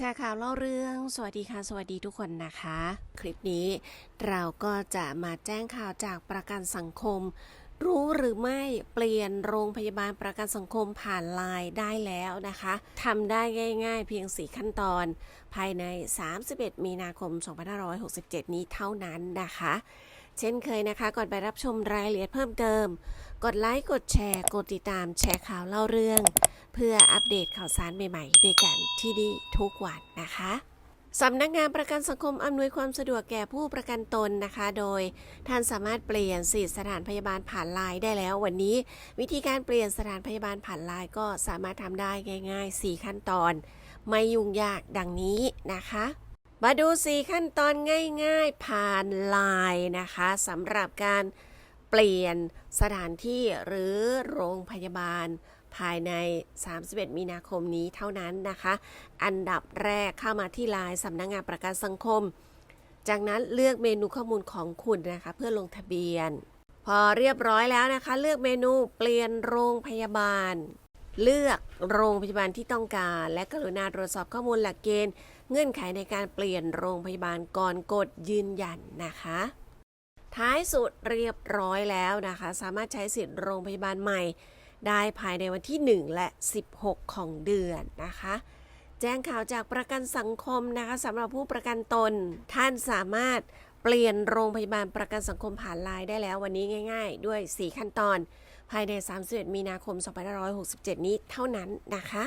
ชร์ข่าวเล่าเรื่อง สวัสดีค่ะ สวัสดีทุกคนนะคะ คลิปนี้เราก็จะมาแจ้งข่าวจากประกันสังคม รู้หรือไม่เปลี่ยนโรงพยาบาลประกันสังคมผ่านไลน์ได้แล้วนะคะทำได้ง่ายๆเพียง 4 ขั้นตอน ภายใน 31 มีนาคม 2567 นี้เท่านั้นนะคะ เช่นเคยนะคะ ก่อนไปรับชมรายละเอียดเพิ่มเติม กดไลค์ กดแชร์ กดติดตาม แชร์ข่าวเล่าเรื่อง เพื่ออัปเดตข่าวสารใหม่ๆ ด้วยกันที่นี่ทุกวันนะคะสำนักงานประกันสังคมอำนวยความสะดวกแก่ผู้ประกันตนนะคะ โดยท่านสามารถเปลี่ยนสิทธิสถานพยาบาลผ่านไลน์ได้แล้ว วันนี้ วิธีการเปลี่ยนสถานพยาบาลผ่านไลน์ก็สามารถทำได้ง่าย ๆ 4 ขั้นตอน ไม่ยุ่งยากดังนี้นะคะ มาดู 4 ขั้นตอนง่ายๆ ผ่านไลน์นะคะสำหรับการเปลี่ยนสถานที่หรือโรงพยาบาลภายใน 31 มีนาคมนี้เท่านั้นนะคะ อันดับแรกเข้ามาที่ไลน์สำนักงานประกันสังคม จากนั้นเลือกเมนูข้อมูลของคุณนะคะเพื่อลงทะเบียน พอเรียบร้อยแล้วนะคะ เลือกเมนูเปลี่ยนโรงพยาบาล เลือกโรงพยาบาลที่ต้องการ และกรุณาตรวจสอบข้อมูลหลักเกณฑ์ เงื่อนไขในการเปลี่ยนโรงพยาบาลก่อนกดยืนยันนะคะ ท้ายสุดเรียบร้อยแล้วนะคะ สามารถใช้สิทธิ์โรงพยาบาลใหม่ ได้ภายในวันที่ 1 และ 16 ของเดือนนะคะ แจ้งข่าวจากประกันสังคมนะคะสำหรับผู้ประกันตน ท่านสามารถเปลี่ยนโรงพยาบาลประกันสังคมผ่านไลน์ได้แล้ววันนี้ง่าย ๆ ด้วย 4 ขั้นตอน ภายใน 31 มีนาคม 2567 นี้เท่านั้นนะคะ